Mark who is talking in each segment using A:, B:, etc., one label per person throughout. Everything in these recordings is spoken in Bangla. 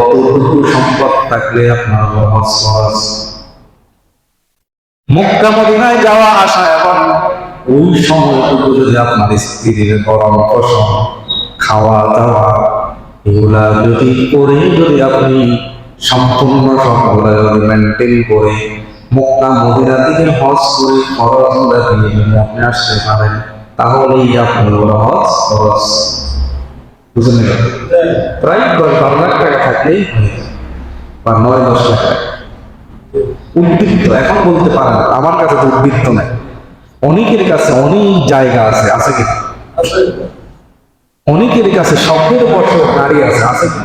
A: কতটুকু সম্পদ থাকলে আপনার ফরজ মক্কা মদিনায় যাওয়া আসা এবং ওই সময়টুকু যদি আপনার স্ত্রীর গরম পোষণ খাওয়া দাওয়া, এগুলা যদি করে যদি আপনি সম্পূর্ণ যদি মেনটেন করে, মক্কা মদিনা থেকে হজ করে দিয়ে যদি আপনি আসতে পারেন, তাহলেই আপনার হজ খরচ। বুঝে নেবেন প্রায় দশ বারো লাখ টাকা যায়। বা নয় দশ লাখ উদ্বৃত্ত এখন বলতে পারেন না, আমার কাছে তো উদ্বৃত্ত নাই। অনেকের কাছে অনেক জায়গা আছে আছে কি? অনেকের কাছে শখের বছর গাড়ি আছে আছে কি?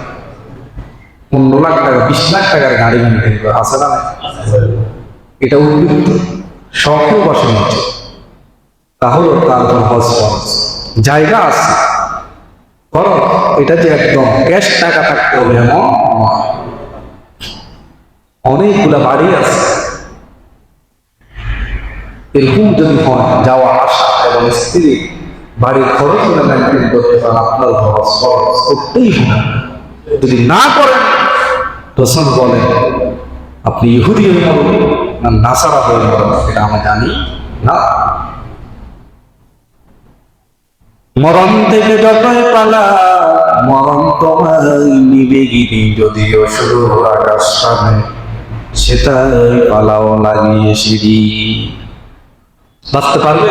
A: পনেরো লাখ টাকা বিশ লাখ টাকার গাড়ি মেনটেন আছে না এটা উদ্বৃত্ত শখেও বসে নিচ্ছে। তাহলে তার হজ জায়গা আছে। এটা যে একদম ক্যাশ টাকা থাকতে হবে এমন অনেকগুলা বাড়ি আছে। এরকম যদি হয়, যাওয়া, আসা এবং স্ত্রী বাড়ির খরচ মেনটেন করতে পারেন, আপনার খরচ খরচ করতেই হবে। যদি না করেন রসুল বলেন আপনি ইহুদি হয়ে মরুন না নাসারা হয়ে মরুন, এটা আমরা জানি না। মরণ থেকে যতই পালা মরণ তোমায় নিবে গিরি যদিও শুরু আকাশ সামনে সেটাই পালাও লাগিয়ে সিঁড়ি। বাঁচতে পারবে?